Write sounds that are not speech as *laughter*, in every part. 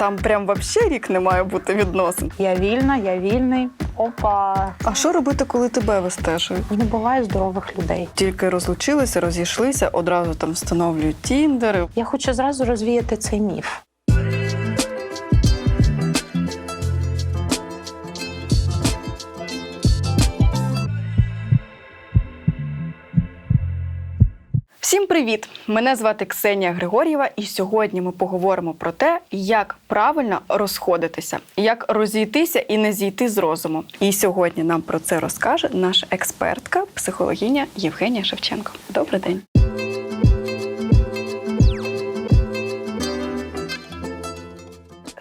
Там прям вообще рік не має бути відносин. Я вільна, я вільний. Опа. А що робити, коли тебе вистежують? Не буває здорових людей. Тільки розлучилися, розійшлися, одразу там встановлюють тіндери. Я хочу зразу розвіяти цей міф. Всім привіт! Мене звати Ксенія Григор'єва, і сьогодні ми поговоримо про те, як правильно розходитися, як розійтися і не зійти з розуму. І сьогодні нам про це розкаже наша експертка, психологиня Євгенія Шевченко. Добрий день.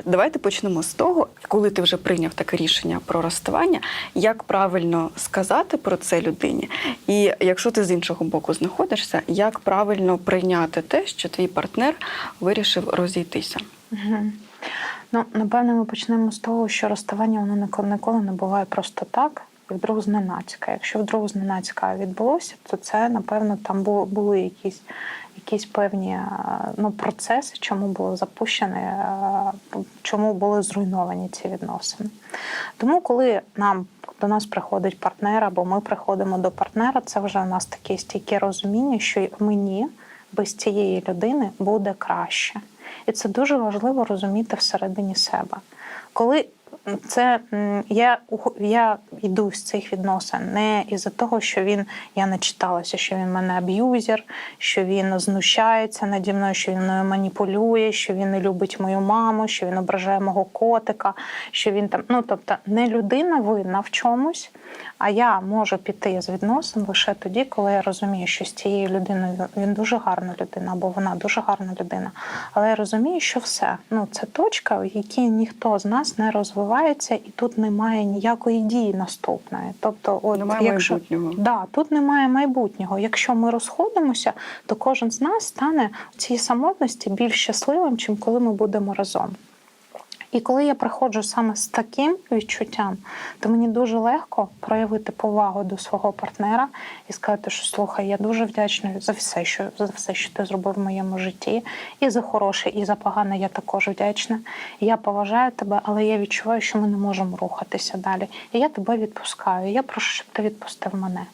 Давайте почнемо з того, коли ти вже прийняв таке рішення про розставання, як правильно сказати про це людині, і якщо ти з іншого боку знаходишся, як правильно прийняти те, що твій партнер вирішив розійтися. Угу. Ну, напевно, ми почнемо з того, що розставання воно ніколи, не буває просто так, і вдруг зненацька. Якщо вдруг зненацька відбулося, то це, напевно, там бу- були якісь, якісь певні е, ну, процеси, чому було запущене, е, чому були зруйновані ці відносини. Тому, коли нам до нас приходить партнер, або ми приходимо до партнера, це вже у нас таке стійке розуміння, що мені без цієї людини буде краще. І це дуже важливо розуміти всередині себе. Коли це я, я йду з цих відносин не із-за того, що він я не читалася, що він мене аб'юзер, що він знущається наді мною, що він мною маніпулює, що він не любить мою маму, що він ображає мого котика, що він там. Ну тобто, не людина винна в чомусь, а я можу піти з відносин лише тоді, коли я розумію, що з цією людиною він дуже гарна людина, або вона дуже гарна людина. Але я розумію, що все. Ну це точка, в якій ніхто з нас не розвивається, і тут немає ніякої дії наступної. Тобто, от Немає якщо майбутнього. Да, тут немає майбутнього. Якщо ми розходимося, то кожен з нас стане в цій самотності більш щасливим, чим коли ми будемо разом. І коли я приходжу саме з таким відчуттям, то мені дуже легко проявити повагу до свого партнера і сказати, що слухай, я дуже вдячна за все, що за все, що ти зробив в моєму житті, і за хороше, і за погане я також вдячна. Я поважаю тебе, але я відчуваю, що ми не можемо рухатися далі. І я тебе відпускаю. Я прошу, щоб ти відпустив мене.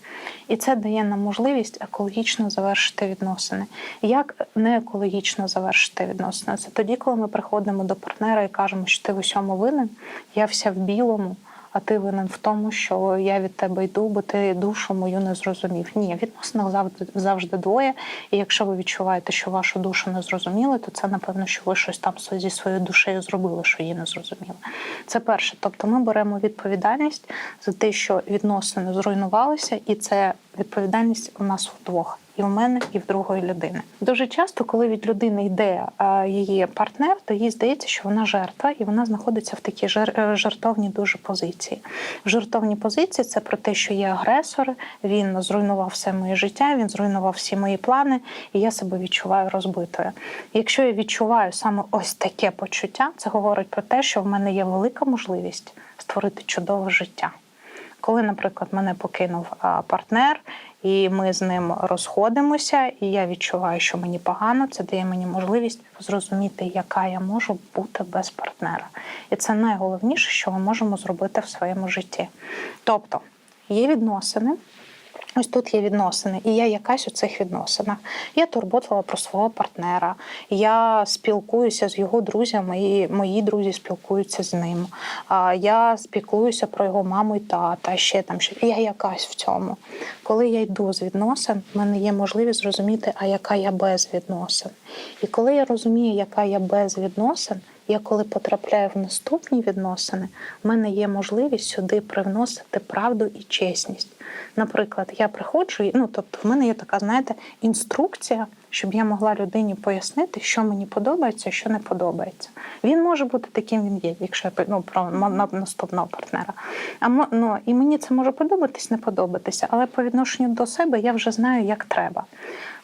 І це дає нам можливість екологічно завершити відносини. Як не екологічно завершити відносини? Це тоді, коли ми приходимо до партнера і кажемо, що ти в усьому винен, я вся в білому. А ти винен в тому, що я від тебе йду, бо ти душу мою не зрозумів. Ні, відносинах завжди завжди двоє. І якщо ви відчуваєте, що вашу душу не зрозуміли, то це напевно, що ви щось там зі своєю душею зробили, що її не зрозуміли. Це перше. Тобто, ми беремо відповідальність за те, що відносини зруйнувалися, і це відповідальність у нас вдвох. І в мене, і в другої людини. Дуже часто, коли від людини йде е, її партнер, то їй здається, що вона жертва, і вона знаходиться в такій е, жертовній дуже позиції. В жертовній позиції це про те, що є агресор, він зруйнував все моє життя, він зруйнував всі мої плани, і я себе відчуваю розбитою. Якщо я відчуваю саме ось таке почуття, це говорить про те, що в мене є велика можливість створити чудове життя. Коли, наприклад, мене покинув партнер, і ми з ним розходимося, і я відчуваю, що мені погано, це дає мені можливість зрозуміти, яка я можу бути без партнера. І це найголовніше, що ми можемо зробити в своєму житті. Тобто є відносини. Ось тут є відносини, і я якась у цих відносинах. Я турботлива про свого партнера, я спілкуюся з його друзями, і мої друзі спілкуються з ним. Я спілкуюся про його маму і тата, ще там що я якась в цьому. Коли я йду з відносин, в мене є можливість зрозуміти, а яка я без відносин. І коли я розумію, яка я без відносин, я коли потрапляю в наступні відносини, в мене є можливість сюди привносити правду і чесність. Наприклад, я приходжу, ну тобто, в мене є така, знаєте, інструкція, щоб я могла людині пояснити, що мені подобається, що не подобається. Він може бути таким, він є, якщо я ну, про наступного партнера. А ну, і мені це може подобатись, не подобатися, але по відношенню до себе я вже знаю, як треба.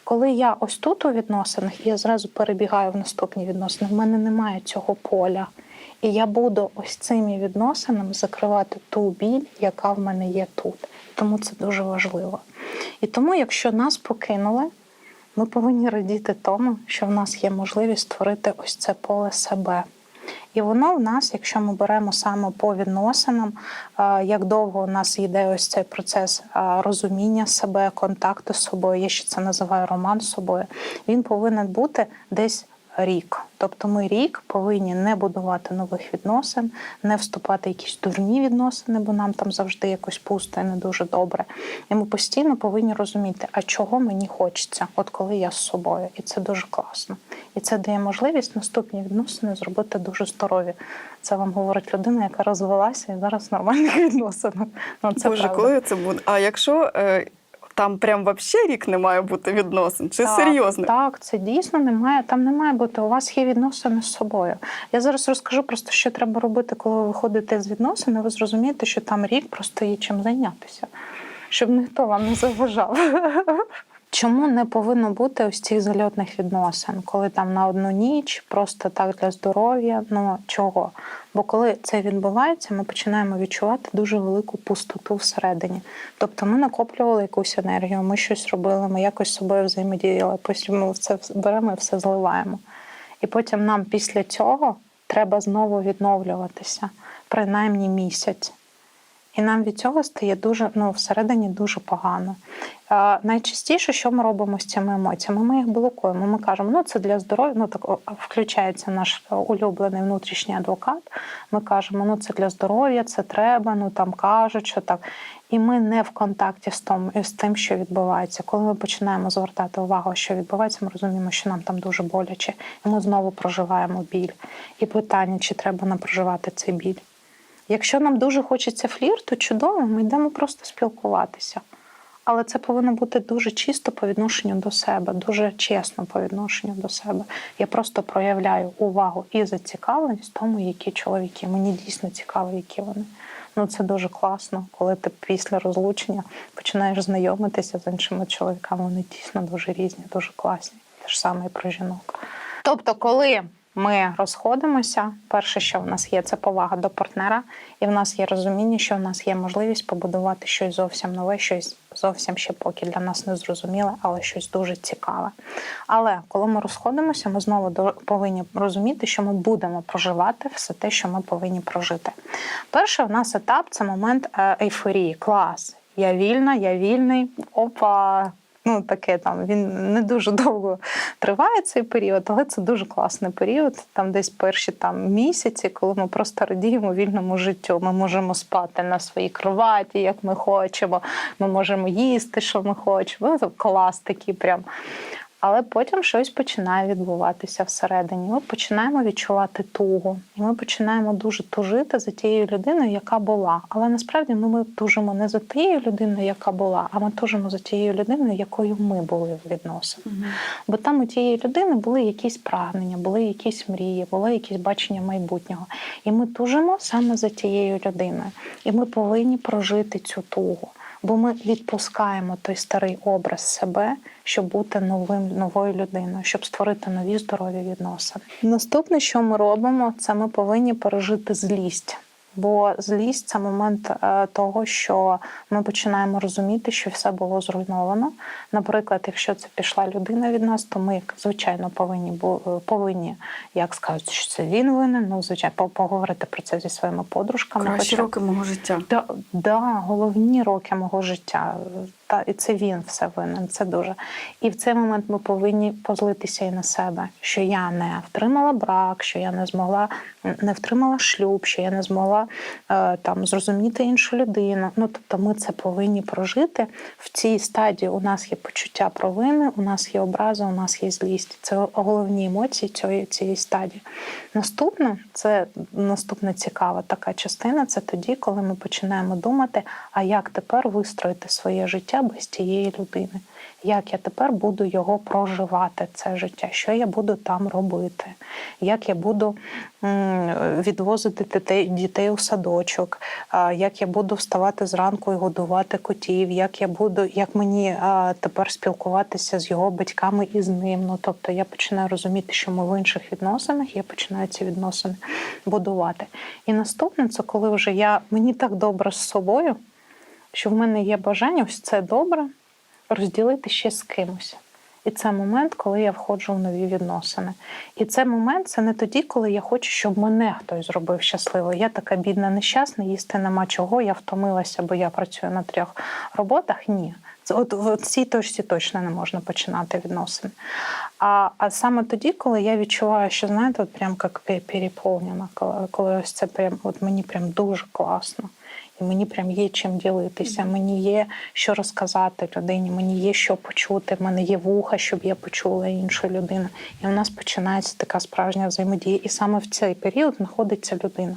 Коли я ось тут у відносинах, я зразу перебігаю в наступні відносини. В мене немає цього поля. І я буду ось цими відносинами закривати ту біль, яка в мене є тут. Тому це дуже важливо. І тому, якщо нас покинули, ми повинні радіти тому, що в нас є можливість створити ось це поле себе. І воно в нас, якщо ми беремо саме по відносинам, е, як довго у нас йде ось цей процес е, розуміння себе, контакту з собою, я ще це називаю роман з собою, він повинен бути десь рік. Тобто ми рік повинні не будувати нових відносин, не вступати в якісь дурні відносини, бо нам там завжди якось пусто і не дуже добре. І ми постійно повинні розуміти, а чого мені хочеться, от коли я з собою. І це дуже класно. І це дає можливість наступні відносини зробити дуже здорові. Це вам говорить людина, яка розвелася і зараз в нормальних *laughs* відносинах. Ну, це Боже, правда. коли це буде? А якщо е, там прям вообще рік не має бути відносин, чи Так, серйозно? Так, це дійсно немає. Там не має бути. У вас є відносини з собою. Я зараз розкажу просто, що треба робити, коли ви виходите з відносин, і ви зрозумієте, що там рік просто є чим зайнятися, щоб ніхто вам не заважав. Чому не повинно бути ось цих зальотних відносин, коли там на одну ніч, просто так для здоров'я? Ну чого? Бо коли це відбувається, ми починаємо відчувати дуже велику пустоту всередині. Тобто ми накоплювали якусь енергію, ми щось робили, ми якось з собою взаємодіяли, потім ми все беремо і все зливаємо. І потім нам після цього треба знову відновлюватися, принаймні місяць. І нам від цього стає дуже ну, всередині дуже погано. Е, найчастіше, що ми робимо з цими емоціями? Ми їх блокуємо. Ми кажемо, ну це для здоров'я. Ну так включається наш улюблений внутрішній адвокат. Ми кажемо, ну це для здоров'я, це треба, ну там кажуть, що так. І ми не в контакті з тим, з тим, що відбувається. Коли ми починаємо звертати увагу, що відбувається, ми розуміємо, що нам там дуже боляче, і ми знову проживаємо біль. І питання, чи треба нам проживати цей біль. Якщо нам дуже хочеться флірту, чудово, ми йдемо просто спілкуватися. Але це повинно бути дуже чисто по відношенню до себе, дуже чесно по відношенню до себе. Я просто проявляю увагу і зацікавленість тому, які чоловіки. Мені дійсно цікаво, які вони. Ну це дуже класно, коли ти після розлучення починаєш знайомитися з іншими чоловіками. Вони дійсно дуже різні, дуже класні. Те ж саме і про жінок. Тобто, коли ми розходимося, перше, що в нас є, це повага до партнера, і в нас є розуміння, що в нас є можливість побудувати щось зовсім нове, щось зовсім ще поки для нас не зрозуміле, але щось дуже цікаве. Але коли ми розходимося, ми знову повинні розуміти, що ми будемо проживати все те, що ми повинні прожити. Перший у нас етап це момент е, ейфорії. Клас. Я вільна, я вільний. Опа. Ну, таке там він не дуже *laughs* довго триває цей період, але це дуже класний період. Там десь перші там місяці, коли ми просто радіємо вільному життю. Ми можемо спати на своїй кроваті, як ми хочемо. Ми можемо їсти, що ми хочемо. Ну, це клас такий прям. Але потім щось починає відбуватися всередині. Ми починаємо відчувати тугу, і ми починаємо дуже тужити за тією людиною, яка була. Але насправді ну, ми тужимо не за тією людиною, яка була, а ми тужимо за тією людиною, якою ми були в відносинах. Бо там у тієї людини були якісь прагнення, були якісь мрії, було якісь бачення майбутнього. І ми тужимо саме за тією людиною. І ми повинні прожити цю тугу. Бо ми відпускаємо той старий образ себе, щоб бути новим новою людиною, щоб створити нові здорові відносини. Наступне, що ми робимо, це ми повинні пережити злість. Бо злість це момент е, того, що ми починаємо розуміти, що все було зруйновано. Наприклад, якщо це пішла людина від нас, то ми, звичайно, повинні повинні, як скажуть, що це він винен. Ну, звичайно, поговорити про це зі своїми подружками. Кращі хоча- роки мого життя. Да, да, головні роки мого життя. Та і це він все винен. Це дуже. І в цей момент ми повинні позлитися і на себе, що я не втримала брак, що я не змогла не втримала шлюб, що я не змогла е, там зрозуміти іншу людину. Ну тобто, ми це повинні прожити в цій стадії. У нас є почуття провини, у нас є образа, у нас є злість. Це головні емоції цієї, цієї стадії. Наступне це наступна цікава така частина. Це тоді, коли ми починаємо думати, а як тепер вистроїти своє життя без тієї людини. Як я тепер буду його проживати, це життя, що я буду там робити, як я буду відвозити дітей у садочок, як я буду вставати зранку і годувати котів, як я буду, як мені тепер спілкуватися з його батьками і з ним. Ну тобто я починаю розуміти, що ми в інших відносинах, я починаю ці відносини будувати. І наступне це коли вже я мені так добре з собою, що в мене є бажання ось це добре розділити ще з кимось. І це момент, коли я входжу в нові відносини. І це момент це не тоді, коли я хочу, щоб мене хтось зробив щасливою. Я така бідна, нещасна, їсти нема чого, я втомилася, бо я працюю на трьох роботах. Ні. От в цій точці точно не можна починати відносини. А, а саме тоді, коли я відчуваю, що знаєте, от прям як переповнена, коли, коли ось це прям от мені прям дуже класно. І мені прям є чим ділитися, мені є що розказати людині, мені є що почути, в мене є вуха, щоб я почула іншу людину. І у нас починається така справжня взаємодія. І саме в цей період знаходиться людина.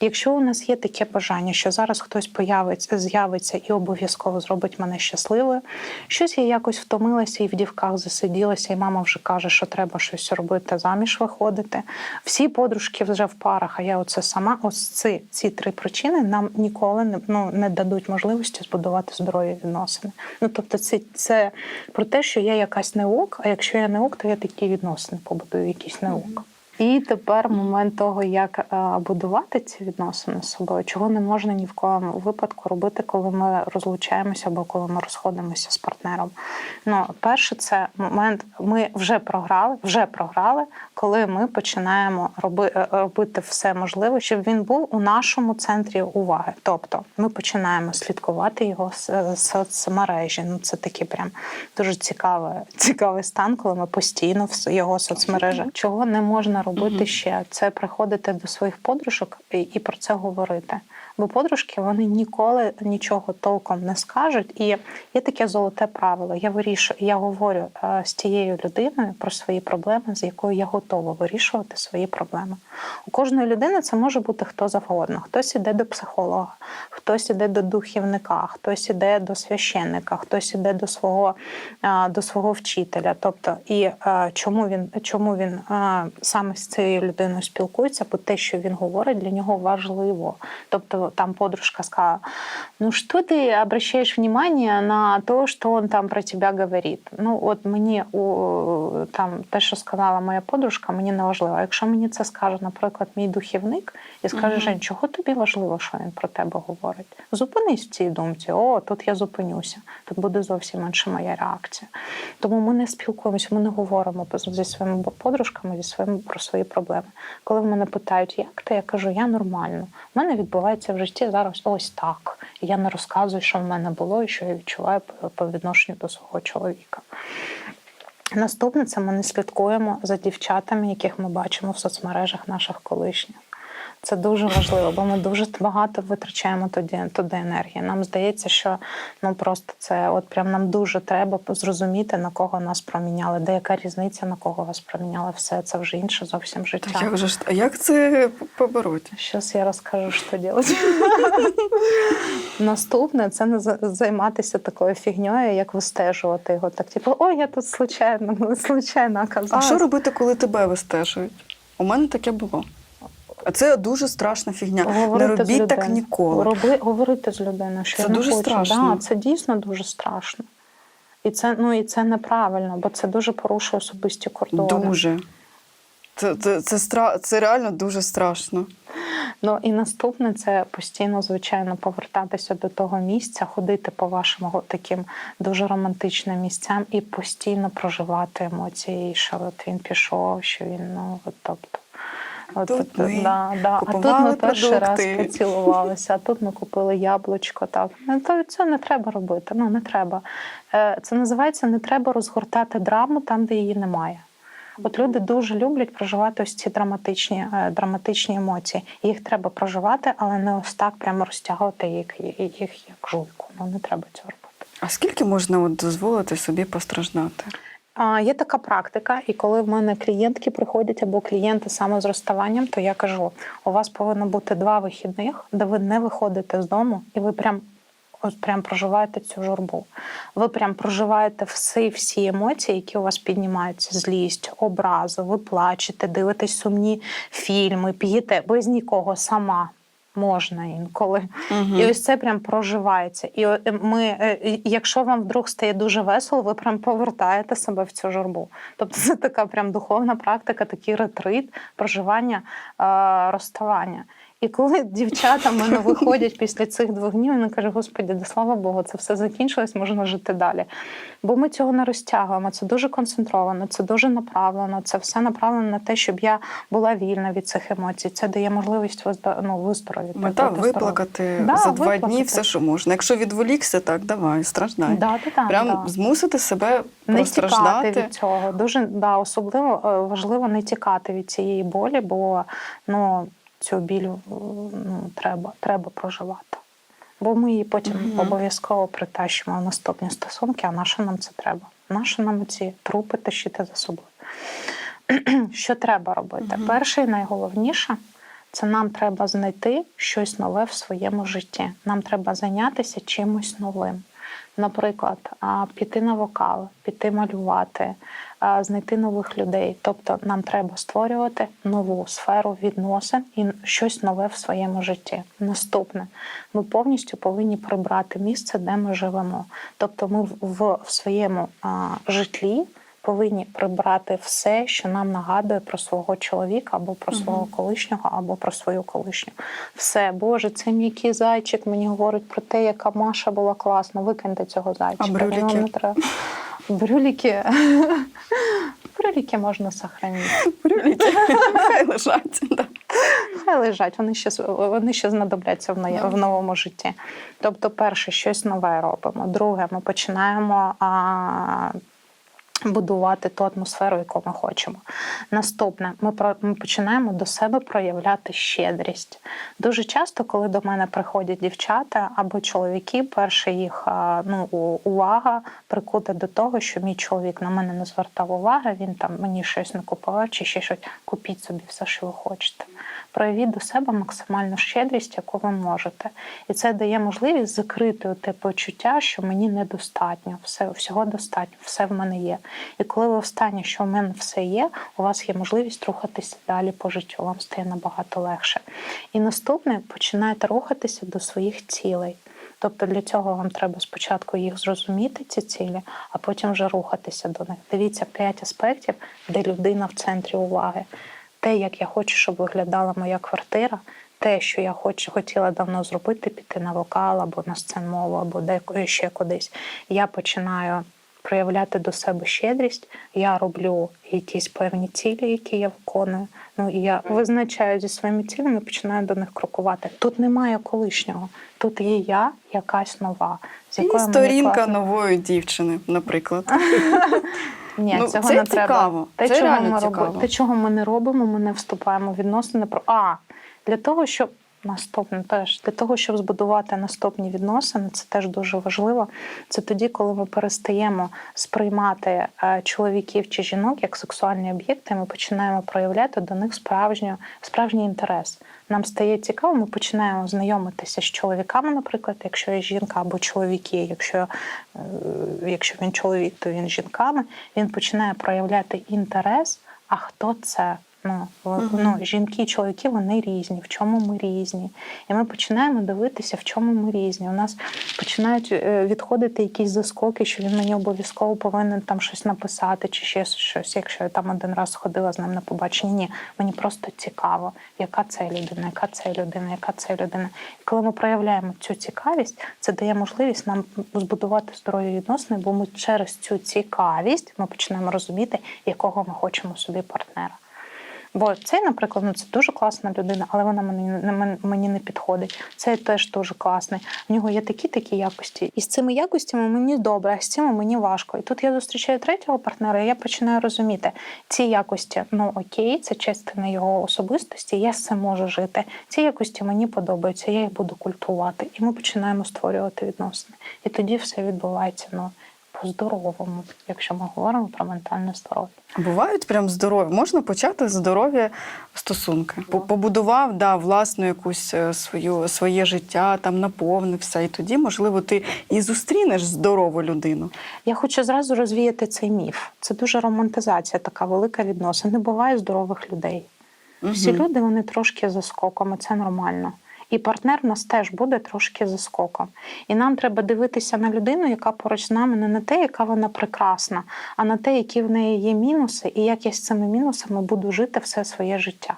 Якщо у нас є таке бажання, що зараз хтось появиться, з'явиться і обов'язково зробить мене щасливою, щось я якось втомилася і в дівках засиділася, і мама вже каже, що треба щось робити, заміж виходити. Всі подружки вже в парах, а я оце сама. Ось ці, ці три причини нам ніколи не, ну, не дадуть можливості збудувати здорові відносини. Ну тобто, це, це про те, що я якась не ок, а якщо я не ок, то я такі відносини побудую, якісь не ок. І тепер момент того, як е, будувати ці відносини з собою, чого не можна ні в коєму випадку робити, коли ми розлучаємося або коли ми розходимося з партнером. Ну, перше, це момент, ми вже програли, вже програли, коли ми починаємо роби, е, робити все можливе, щоб він був у нашому центрі уваги. Тобто ми починаємо слідкувати його з е, соцмережі. Ну це такий прям дуже цікавий, цікавий стан, коли ми постійно в його соцмережах. Чого не можна робити ще? Це приходити до своїх подружок і, і про це говорити. Бо подружки вони ніколи нічого толком не скажуть. І є таке золоте правило. Я вирішую, я говорю е, з тією людиною про свої проблеми, з якою я готова вирішувати свої проблеми. У кожної людини це може бути хто завгодно. Хтось іде до психолога, хтось іде до духівника, хтось іде до священника, хтось іде до свого, е, до свого вчителя. Тобто, і е, чому він чому він саме з цією людиною спілкується, бо те, що він говорить, для нього важливо. Тобто там подружка сказала: ну що ти обращаєш внимание на те, що він там про тебе говорить? Ну, от мені у там те, що сказала моя подружка, мені не важливо. Якщо мені це скаже, наприклад, мій духівник, і скаже, Мгм. Жень, чого тобі важливо, що він про тебе говорить? Зупинись в цій думці, о, тут я зупинюся. Тут буде зовсім інша моя реакція. Тому ми не спілкуємося, ми не говоримо зі своїми подружками, зі своїми про свої проблеми. Коли в мене питають, як ти, я кажу, я нормально. У мене відбувається в житті зараз ось так. Я не розказую, що в мене було і що я відчуваю по відношенню до свого чоловіка. Наступне це ми не слідкуємо за дівчатами, яких ми бачимо в соцмережах наших колишніх. Це дуже важливо, бо ми дуже багато витрачаємо туди, туди енергії. Нам здається, що ну просто це от прям нам дуже треба зрозуміти, на кого нас проміняли, де яка різниця, на кого вас проміняли. Все це вже інше зовсім життя. Та як же а як це побороть? Зараз я розкажу, що робити. *laughs* Наступне це не займатися такою фігньою, як вистежувати його. Так, типу, ой, я тут случайно, *laughs* случайно А що робити, коли тебе вистежують? У мене таке було. А це дуже страшна фігня. Говорити не робіть так ніколи. Роби, говорити з людиною, що Це я не дуже хочу. страшно. Да, це дійсно дуже страшно. І це, ну, і це неправильно, бо це дуже порушує особисті кордони. Дуже. Це, це, це, стра... це реально дуже страшно. Ну і наступне це постійно, звичайно, повертатися до того місця, ходити по вашим таким дуже романтичним місцям і постійно проживати емоції, що от він пішов, що він ну от, тобто. От, Тут ми да, да. А тут купували ми перший раз поцілувалися, а тут ми купили яблучко. Так ну, то це не треба робити. Ну не треба. Е, Це називається не треба розгортати драму там, де її немає. От люди дуже люблять проживати ось ці драматичні, е, драматичні емоції. Їх треба проживати, але не ось так прямо розтягувати їх, їх як жуйку. Ну не треба цього робити. А скільки можна от дозволити собі постраждати? Є така практика, і коли в мене клієнтки приходять або клієнти саме з розставанням, то я кажу: у вас повинно бути два вихідних, де ви не виходите з дому, і ви прям. Ось прям проживаєте цю журбу. Ви прям проживаєте всі всі емоції, які у вас піднімаються: злість, образу, ви плачете, дивитесь сумні фільми, п'єте без нікого сама. Можна інколи. Угу. І ось це прям проживається. І е, ми, е, якщо вам вдруг стає дуже весело, ви прям повертаєте себе в цю журбу. Тобто це така прям духовна практика, такий ретрит, проживання, е, розставання. І коли дівчата в мене виходять після цих двох днів, вони кажуть, господі, да слава Богу, це все закінчилось, можна жити далі. Бо ми цього не розтягуємо. Це дуже концентровано, це дуже направлено. Це все направлено на те, щоб я була вільна від цих емоцій. Це дає можливість визда- ну, виздоровіти. Мета виплакати Да, за два дні все, що можна. Якщо відволікся, так давай, страждай. Да, да, да, Прям да. змусити себе не тікати від цього. Дуже да, особливо е, важливо не тікати від цієї болі, бо ну, цю біль е, ну, треба, треба проживати. Бо ми її потім Мгм. обов'язково притащимо в наступні стосунки, а наше нам це треба. Наше нам ці трупи тащити за собою. *clears throat* Що треба робити? Мгм. Перше і найголовніше це нам треба знайти щось нове в своєму житті. Нам треба зайнятися чимось новим. Наприклад, піти на вокал, піти малювати, знайти нових людей. Тобто нам треба створювати нову сферу відносин і щось нове в своєму житті. Наступне, ми повністю повинні прибрати місце, де ми живемо. Тобто, ми в, своєму а, житлі повинні прибрати все, що нам нагадує про свого чоловіка або про свого колишнього, або про свою колишню. Все, Боже, це м'який зайчик мені говорить про те, яка Маша була класна. Викиньте цього зайчика. вам брюліки? Брюліки. Брюліки можна сохранити. Брюліки, хай лежать. да. Хай лежать, вони ще вони ще знадобляться в, нові- в новому житті. Тобто, перше, щось нове робимо. Друге, ми починаємо а, будувати ту атмосферу, яку ми хочемо. Наступне, ми, ми починаємо до себе проявляти щедрість. Дуже часто, коли до мене приходять дівчата або чоловіки, перша їх ну, увага прикута до того, що мій чоловік на мене не звертав уваги, він там мені щось не купував чи ще щось. Купіть собі все, що ви хочете. Проявіть до себе максимальну щедрість, яку ви можете. І це дає можливість закрити те почуття, що мені недостатньо, все, всього достатньо, все в мене є. І коли ви в стані, що в мене все є, у вас є можливість рухатися далі по життю, вам стає набагато легше. І наступне починайте рухатися до своїх цілей. Тобто для цього вам треба спочатку їх зрозуміти, ці цілі, а потім вже рухатися до них. Дивіться п'ять аспектів, де людина в центрі уваги. Те, як я хочу, щоб виглядала моя квартира, те, що я хочу, хотіла давно зробити, піти на вокал або на сценмову, або де ще кудись. Я починаю проявляти до себе щедрість. Я роблю якісь певні цілі, які я виконую. Ну і я визначаю зі своїми цілями, починаю до них крокувати. Тут немає колишнього, тут є я, якась нова, з І якою мені сторінка класно. нової дівчини, наприклад. *laughs* Ні, Ну, цього це не цікаво. треба. Те, Це чого реально ми цікаво. Роб... те, чого ми не робимо, ми не вступаємо в відносини про а для того, щоб наступне теж для того, щоб збудувати наступні відносини, це теж дуже важливо. Це тоді, коли ми перестаємо сприймати е, чоловіків чи жінок як сексуальні об'єкти, ми починаємо проявляти до них справжню, справжній інтерес. Нам стає цікаво, ми починаємо знайомитися з чоловіками, наприклад, якщо є жінка або чоловіки, якщо, е, якщо він чоловік, то він жінками, він починає проявляти інтерес. А хто це? Ну, в- ну, жінки і чоловіки вони різні, в чому ми різні. І ми починаємо дивитися, в чому ми різні. У нас починають е, відходити якісь заскоки, що він мені обов'язково повинен там щось написати, чи ще щось, якщо я там один раз ходила з ним на побачення. Ні, мені просто цікаво, яка це людина, яка це людина, яка це людина. І коли ми проявляємо цю цікавість, це дає можливість нам збудувати здорові відносини, бо ми через цю цікавість ми починаємо розуміти, якого ми хочемо собі партнера. Бо цей, наприклад, ну це дуже класна людина, але вона мені не мен- мені не підходить. Цей теж дуже класний. У нього є такі такі якості. І з цими якостями мені добре, а з цими мені важко. І тут я зустрічаю третього партнера, і я починаю розуміти ці якості. Ну окей, це частина його особистості. Я з цим можу жити. Ці якості мені подобаються. Я їх буду культувати. І ми починаємо створювати відносини. І тоді все відбувається. Ну по-здоровому, якщо ми говоримо про ментальне здоров'я. Бувають прям здорові. Можна почати здорові стосунки. По- Побудував да, власну якусь е, свою своє життя, там наповнився, і тоді, можливо, ти і зустрінеш здорову людину. Я хочу зразу розвіяти цей міф. Це дуже романтизація, така велика відносина. Не буває здорових людей. Всі люди вони трошки за скоком, і це нормально. І партнер в нас теж буде трошки за скоком. І нам треба дивитися на людину, яка поруч з нами не на те, яка вона прекрасна, а на те, які в неї є мінуси, і як я з цими мінусами буду жити все своє життя.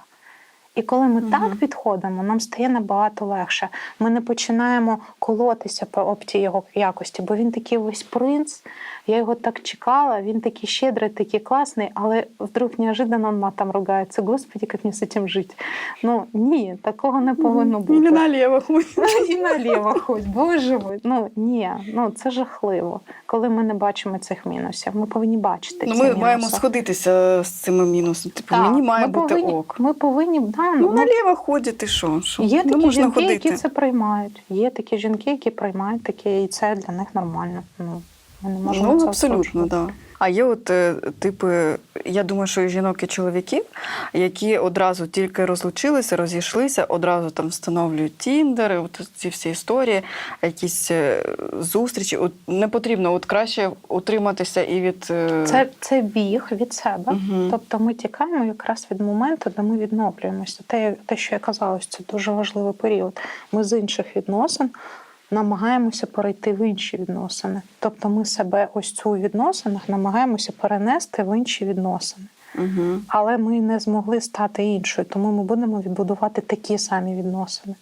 І коли ми Мгм. так підходимо, нам стає набагато легше. Ми не починаємо колотися по об ті його якості, бо він такий весь принц. Я його так чекала, він такий щедрий, такий класний, але вдруг неожиданно он матом ругається. Господи, як мені з цим жити? Ну ні, такого не повинно бути. Или налево хоть. І наліво хоч, боже мой. Ну ні, ну це жахливо, коли ми не бачимо цих мінусів. Ми повинні бачити. Ну, ці ми мінуси. маємо сходитися з цими мінусами. Типу, Так, мені має ми бути повинні, ок. Ми повинні да, Ну, ну, наліво ходять що? що? Є такі можна жінки, ходити. які це приймають. Є такі жінки, які приймають таке, і це для них нормально. Ну, ми не можемо Ну, абсолютно, да. А є от е, типи, я думаю, що і жінок і чоловіків, які одразу тільки розлучилися, розійшлися, одразу там встановлюють тіндери, от ці всі історії, якісь е, зустрічі. От не потрібно, от краще утриматися і від е, Це, це біг від себе. Мгм. Тобто ми тікаємо якраз від моменту, де ми відновлюємося. Те, те, що я казала, це дуже важливий період. Ми з інших відносин намагаємося перейти в інші відносини. Тобто ми себе ось цю у відносинах намагаємося перенести в інші відносини. Угу. Але ми не змогли стати іншою, тому ми будемо відбудувати такі самі відносини.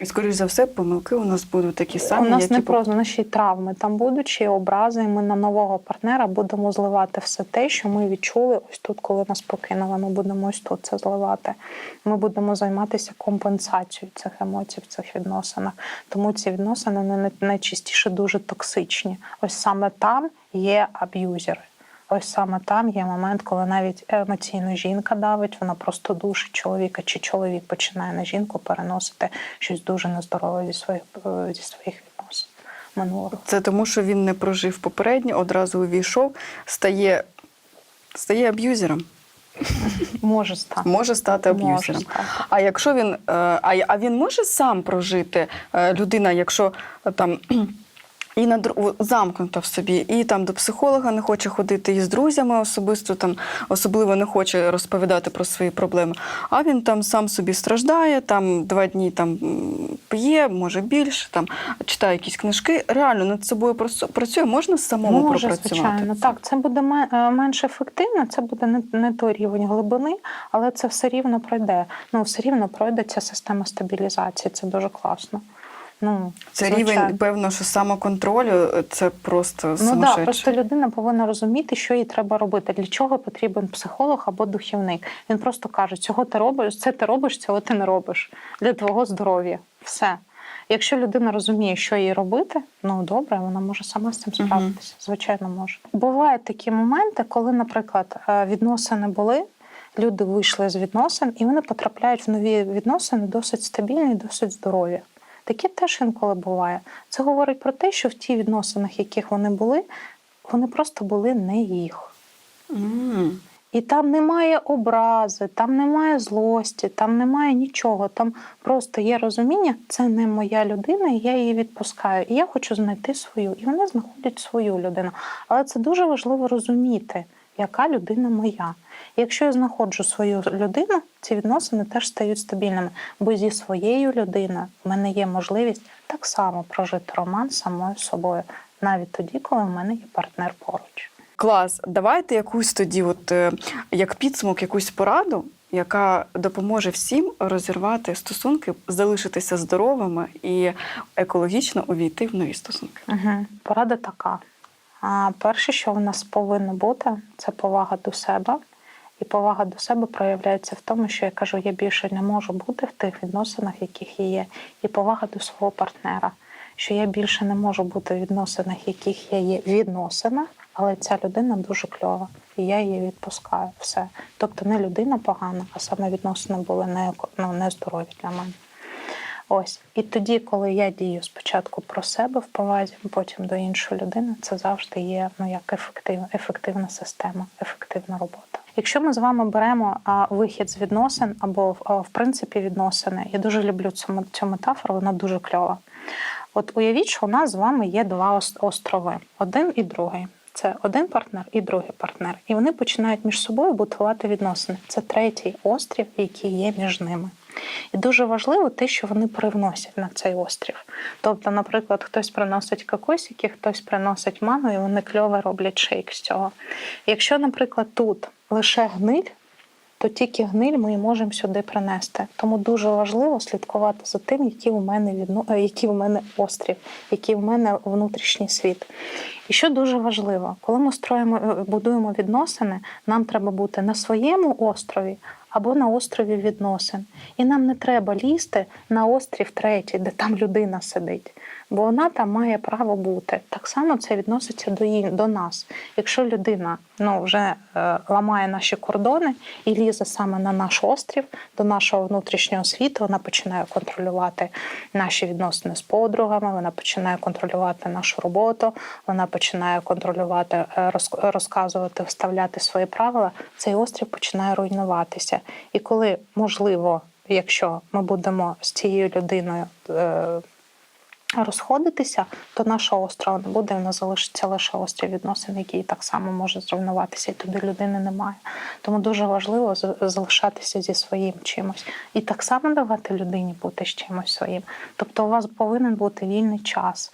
І скоріш за все, помилки у нас будуть такі самі, У нас які не поп- просто наші травми там будуть чи образи. І ми на нового партнера будемо зливати все те, що ми відчули ось тут, коли нас покинули. Ми будемо ось тут це зливати. Ми будемо займатися компенсацією цих емоцій в цих відносинах. Тому ці відносини не- найчастіше дуже токсичні. Ось саме там є аб'юзери. Ось саме там є момент, коли навіть емоційно жінка давить, вона просто душить чоловіка, чи чоловік починає на жінку переносити щось дуже нездорове зі своїх е, зі своїх відносин минулого. Це тому, що він не прожив попередньо, одразу увійшов, стає, стає аб'юзером. Може стати. Може стати аб'юзером. А якщо він, е, а, він може сам прожити е, людина, якщо там. І на замкнута в собі, і там до психолога не хоче ходити, і з друзями особисто там особливо не хоче розповідати про свої проблеми. А він там сам собі страждає, там два дні там п'є, може більше, там читає якісь книжки. Реально над собою працює, можна самому Може, пропрацювати. звичайно, так. Це буде е, менш ефективно, це буде не, не той рівень глибини, але це все рівно пройде. Ну, все рівно пройде ця система стабілізації. Це дуже класно. Ну, Це звичайно. рівень, певно, що самоконтролю е, це просто Ну так, сумасшедше. просто людина повинна розуміти, що їй треба робити, для чого потрібен психолог або духівник. Він просто каже, цього ти робиш, це ти робиш, цього ти не робиш для твого здоров'я. Все. Якщо людина розуміє, що їй робити, ну добре, вона може сама з цим справитися. Звичайно, може. Бувають такі моменти, коли, наприклад, е, відносини були. Люди вийшли з відносин, і вони потрапляють в нові відносини досить стабільні, досить здорові. Таке теж інколи буває. Це говорить про те, що в ті відносинах, яких вони були, вони просто були не їх. М. І там немає образи, там немає злості, там немає нічого. Там просто є розуміння, це не моя людина, і я її відпускаю. І я хочу знайти свою. І вони знаходять свою людину. Але це дуже важливо розуміти, яка людина моя. Якщо я знаходжу свою людину, ці відносини теж стають стабільними. Бо зі своєю людиною в мене є можливість так само прожити роман самою собою, навіть тоді, коли в мене є партнер поруч. Клас, давайте якусь тоді, от е, як підсумок, якусь пораду, яка допоможе всім розірвати стосунки, залишитися здоровими і екологічно увійти в нові стосунки. Угу. Порада така. Перше, що в нас повинно бути, це повага до себе. І повага до себе проявляється в тому, що я кажу, я більше не можу бути в тих відносинах, яких я є. І повага до свого партнера, що я більше не можу бути в відносинах, яких я є в відносинах, але ця людина дуже кльова, і я її відпускаю. Все. Тобто не людина погана, а саме відносини були не, ну, здорові для мене. Ось. І тоді, коли я дію спочатку про себе в повазі, потім до іншої людини, це завжди є ну, як ефективна, ефективна система, ефективна робота. Якщо ми з вами беремо а, вихід з відносин або а, в принципі відносини, я дуже люблю цю, цю метафору, вона дуже кльова. От уявіть, що у нас з вами є два острови: один і другий. Це один партнер і другий партнер. І вони починають між собою будувати відносини. Це третій острів, який є між ними. І дуже важливо те, що вони привносять на цей острів. Тобто, наприклад, хтось приносить кокосики, хтось приносить ману, і вони кльово роблять шейк з цього. Якщо, наприклад, тут лише гниль, то тільки гниль ми і можемо сюди принести. Тому дуже важливо слідкувати за тим, які у мене відно... е, який у мене острів, який у мене внутрішній світ. І що дуже важливо, коли ми строїмо, е, будуємо відносини, нам треба бути на своєму острові або на острові відносин. І нам не треба лізти на острів третій, де там людина сидить. Бо вона там має право бути. Так само це відноситься до, її- до нас. Якщо людина ну, вже е, ламає наші кордони і лізе саме на наш острів, до нашого внутрішнього світу, вона починає контролювати наші відносини з подругами, вона починає контролювати нашу роботу, вона починає контролювати, е, роз- розказувати, вставляти свої правила. Цей острів починає руйнуватися. І коли можливо, якщо ми будемо з цією людиною. е, розходитися, то нашого острова не буде, в нас залишиться лише острів відносин, який так само може зруйнуватися, і туди людини немає. Тому дуже важливо залишатися зі своїм чимось. І так само давати людині бути з чимось своїм. Тобто у вас повинен бути вільний час.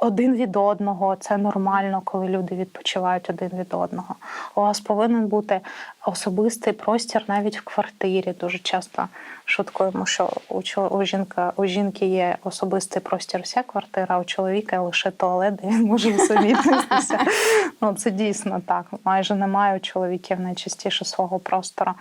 Один від одного, це нормально, коли люди відпочивають один від одного. У вас повинен бути особистий простір навіть в квартирі. Дуже часто шуткуємо, що у, у, жінка, у жінки є особистий простір вся квартира, а у чоловіка лише туалет, де він може усамітнитися. Ну, це дійсно так. Майже немає у чоловіків найчастіше свого простору.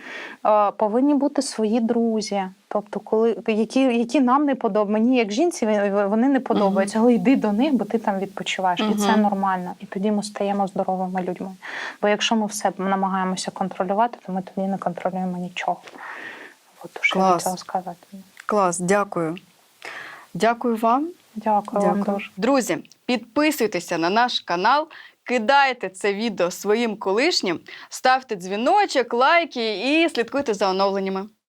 Е, Повинні бути свої друзі. Тобто, коли які, які нам не подобаються, мені як жінці вони не подобаються, але йди до них, бо ти там відпочиваєш, і це нормально. І тоді ми стаємо здоровими людьми. Бо якщо ми все намагаємося контролювати, то ми тоді не контролюємо нічого. От що я хотіла сказати. Клас, дякую. Дякую вам. Дякую, вам дуже. Друзі, підписуйтеся на наш канал, кидайте це відео своїм колишнім, ставте дзвіночок, лайки і слідкуйте за оновленнями.